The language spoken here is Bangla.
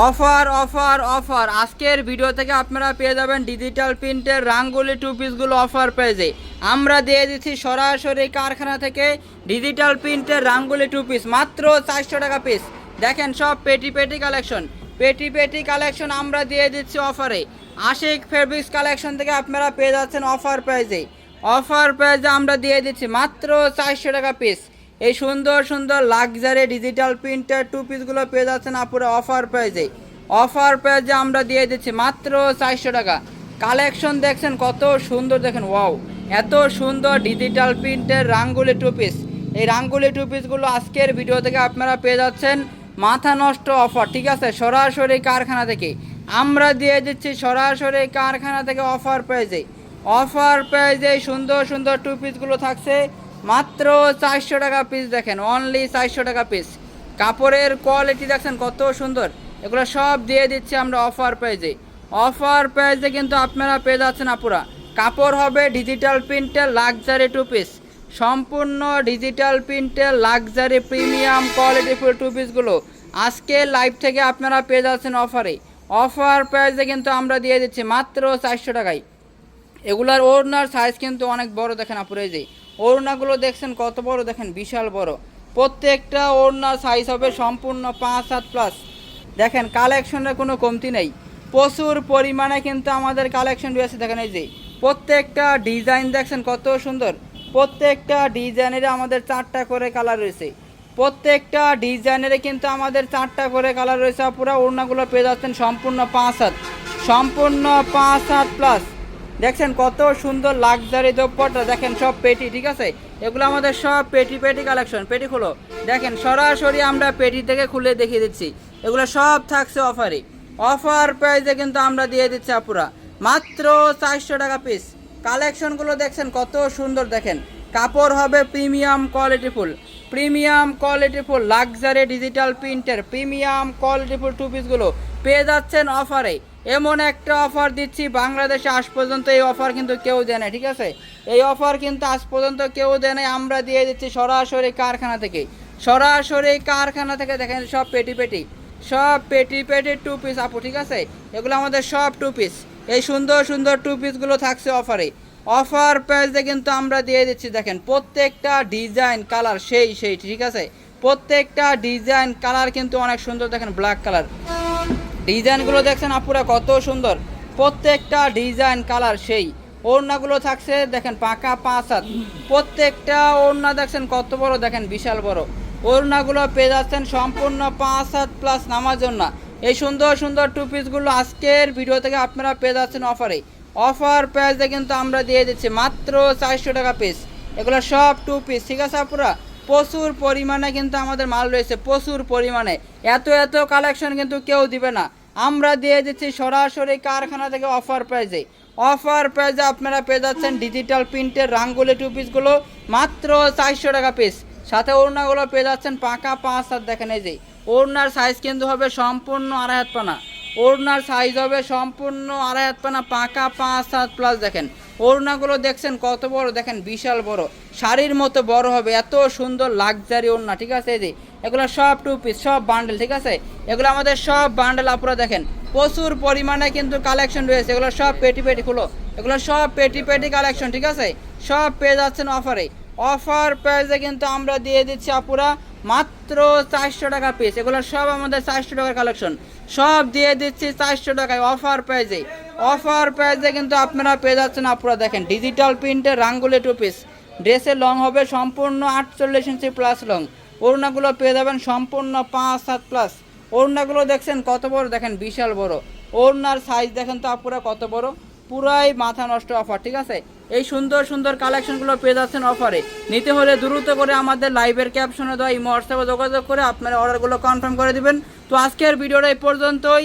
Offer offer offer. আজকের ভিডিও থেকে আপনারা পেয়ে যাবেন ডিজিটাল প্রিন্টের রাঙ্গুলি টু পিসগুলো অফার পেয়েছে আমরা দিয়ে দিচ্ছি সরাসরি কারখানা থেকে ডিজিটাল প্রিন্টের রাঙ্গুলি টু পিস মাত্র চারশো টাকা পিস দেখেন সব পেটি পেটি কালেকশন পেটি পেটি কালেকশন আমরা দিয়ে দিচ্ছি অফারে আশিক ফেব্রিক্স কালেকশন থেকে আপনারা পেয়ে যাচ্ছেন অফার প্রাইজে অফার প্রাইজে আমরা দিয়ে দিচ্ছি মাত্র চারশো টাকা পিস এই সুন্দর সুন্দর লাক্সারি ডিজিটাল প্রিন্টার টু পিসগুলো পেয়ে যাচ্ছেন আপুরা অফার প্রাইজে অফার প্রাইজে আমরা দিয়ে দিচ্ছি মাত্র চারশো টাকা। কালেকশন দেখছেন কত সুন্দর দেখেন ওয়াও এত সুন্দর ডিজিটাল প্রিন্টের রাঙ্গুলি টু পিস এই রাঙ্গুলি টু পিসগুলো আজকের ভিডিও থেকে আপনারা পেয়ে যাচ্ছেন মাথা নষ্ট অফার ঠিক আছে? সরাসরি কারখানা থেকে। আমরা দিয়ে দিচ্ছি সরাসরি কারখানা থেকে অফার প্রাইজে অফার প্রাইজে সুন্দর সুন্দর টু পিসগুলো থাকছে। মাত্র চারশো টাকা পিস দেখেন অনলি চারশো টাকা পিস কাপড়ের কোয়ালিটি দেখছেন কত সুন্দর। এগুলো সব দিয়ে দিচ্ছি আমরা অফার প্রাইজে অফার প্রাইজে কিন্তু আপনারা পেয়ে যাচ্ছেন আপুরা। কাপড় হবে ডিজিটাল প্রিন্টের লাক্সারি টু পিস সম্পূর্ণ ডিজিটাল প্রিন্টের luxury premium quality full two পিসগুলো আজকে লাইভ থেকে আপনারা পেয়ে যাচ্ছেন অফারে অফার প্রাইসে কিন্তু আমরা দিয়ে দিচ্ছি মাত্র চারশো টাকায়। এগুলার ওড়নার সাইজ কিন্তু অনেক বড় দেখেন আপুরে যে। ওড়নাগুলো দেখছেন কত বড়? দেখেন, বিশাল বড়। প্রত্যেকটা ওড়নার সাইজ হবে সম্পূর্ণ পাঁচ সাত প্লাস দেখেন কালেকশনের কোনো কমতি নেই। প্রচুর পরিমাণে কিন্তু আমাদের কালেকশন রয়েছে। দেখেন এই যে, প্রত্যেকটা ডিজাইন দেখছেন কত সুন্দর। প্রত্যেকটা ডিজাইনের আমাদের চারটা করে কালার রয়েছে। প্রত্যেকটা ডিজাইনের কিন্তু আমাদের চারটা করে কালার রয়েছে। পুরো ওড়নাগুলো পেয়ে যাচ্ছেন সম্পূর্ণ পাঁচ হাত সম্পূর্ণ পাঁচ হাত প্লাস দেখছেন কত সুন্দর লাক্সারি দোপ্পটা দেখেন সব পেটি, ঠিক আছে? এগুলো আমাদের সব পেটি পেটি কালেকশন পেটি খুলো। দেখেন, সরাসরি আমরা পেটি থেকে খুলে দেখিয়ে দিচ্ছি। এগুলো সব থাকছে অফারে অফার প্রাইসে কিন্তু আমরা দিয়ে দিচ্ছি আপুরা। মাত্র চারশো টাকা পিস কালেকশনগুলো দেখছেন কত সুন্দর, দেখেন। কাপড় হবে premium quality full premium quality full luxury digital প্রিন্টের প্রিমিয়াম কোয়ালিটি ফুল টু পিসগুলো পেয়ে যাচ্ছেন অফারে এমন একটা অফার দিচ্ছি, বাংলাদেশে আজ পর্যন্ত এই অফার কিন্তু কেউ দেয় না ঠিক আছে? এই অফার কিন্তু আজ পর্যন্ত কেউ দেয় নাই, আমরা দিয়ে দিচ্ছি সরাসরি কারখানা থেকে। সরাসরি কারখানা থেকে দেখেন, সব পেটি পেটি, সব পেটি পেটি টু পিস আপু, ঠিক আছে? এগুলো আমাদের সব টু পিস এই সুন্দর সুন্দর টু পিসগুলো থাকছে অফারে অফার প্রাইসে কিন্তু আমরা দিয়ে দিচ্ছি, দেখেন, প্রত্যেকটা ডিজাইন কালার সেই সেই, ঠিক আছে? প্রত্যেকটা ডিজাইন কালার কিন্তু অনেক সুন্দর, দেখেন ব্ল্যাক কালার ডিজাইনগুলো দেখছেন আপুরা কত সুন্দর। প্রত্যেকটা ডিজাইন কালার সেই। ওড়নাগুলো থাকছে, দেখেন পাকা পাঁচ হাত। প্রত্যেকটা ওড়না দেখছেন কত বড়, দেখেন বিশাল বড়। ওড়নাগুলো পেয়ে যাচ্ছেন সম্পূর্ণ পাঁচ হাত প্লাস নামার জন্য এই সুন্দর সুন্দর টু পিসগুলো আজকের ভিডিও থেকে আপনারা পেয়ে যাচ্ছেন অফারে অফার প্রাইসে কিন্তু আমরা দিয়ে দিচ্ছি মাত্র চারশো টাকা পিস এগুলো সব টু পিস ঠিক আছে আপুরা? প্রচুর পরিমাণে কিন্তু আমাদের মাল রয়েছে, প্রচুর পরিমাণে। এত এত কালেকশন কিন্তু কেউ দিবে না। আমরা দিয়ে দিচ্ছি সরাসরি কারখানা থেকে অফার প্রাইজে অফার প্রাইজে আপনারা পেয়ে যাচ্ছেন ডিজিটাল প্রিন্টের রাঙ্গুলি টু পিসগুলো মাত্র চারশো টাকা পিস সাথে ওড়নাগুলো পেয়ে যাচ্ছেন পাকা পাঁচ হাত, দেখেন এই যে। ওড়নার সাইজ কিন্তু হবে সম্পূর্ণ আড়াই হাত পানা। ওড়নার সাইজ হবে সম্পূর্ণ আড়াই হাত পানা, পাকা পাঁচ হাত প্লাস দেখেন। ওড়নাগুলো দেখছেন কত বড়, দেখেন বিশাল বড়। শাড়ির মতো বড় হবে, এত সুন্দর লাক্সারি ওড়না, ঠিক আছে? এই যে, এগুলো সব টু পিস সব বান্ডেল ঠিক আছে? এগুলো আমাদের সব বান্ডেল আপনারা দেখেন, প্রচুর পরিমাণে কিন্তু কালেকশন রয়েছে। এগুলো সব পেটি পেটি খুলো, এগুলো সব পেটি পেটি কালেকশন ঠিক আছে? সব পেয়ে যাচ্ছেন অফারে অফার প্রাইসে কিন্তু আমরা দিয়ে দিচ্ছি আপুরা মাত্র চারশো টাকা পিস এগুলো সব আমাদের চারশো টাকার কালেকশন সব দিয়ে দিচ্ছি চারশো টাকায় অফার প্রাইজে অফার প্রাইজে কিন্তু আপনারা পেয়ে যাচ্ছেন, আপনারা দেখেন ডিজিটাল প্রিন্টের রাঙ্গুলি টু পিস ড্রেসের লং হবে সম্পূর্ণ আটচল্লিশ ইঞ্চি প্লাস লং ওড়নাগুলো পেয়ে যাবেন সম্পূর্ণ পাঁচ সাত প্লাস ওড়নাগুলো দেখছেন কত বড়? দেখেন বিশাল বড়। ওড়নার সাইজ দেখেন তো আপুরা কত বড়? পুরাই মাথা নষ্ট অফার ঠিক আছে? এই সুন্দর সুন্দর কালেকশনগুলো পেয়ে যাচ্ছেন অফারে নিতে হলে দ্রুত করে আমাদের লাইভের ক্যাপশনে দেওয়া, এই হোয়াটসঅ্যাপে যোগাযোগ করে আপনারা অর্ডারগুলো কনফার্ম করে দিবেন। তো আজকের ভিডিওটা এই পর্যন্তই।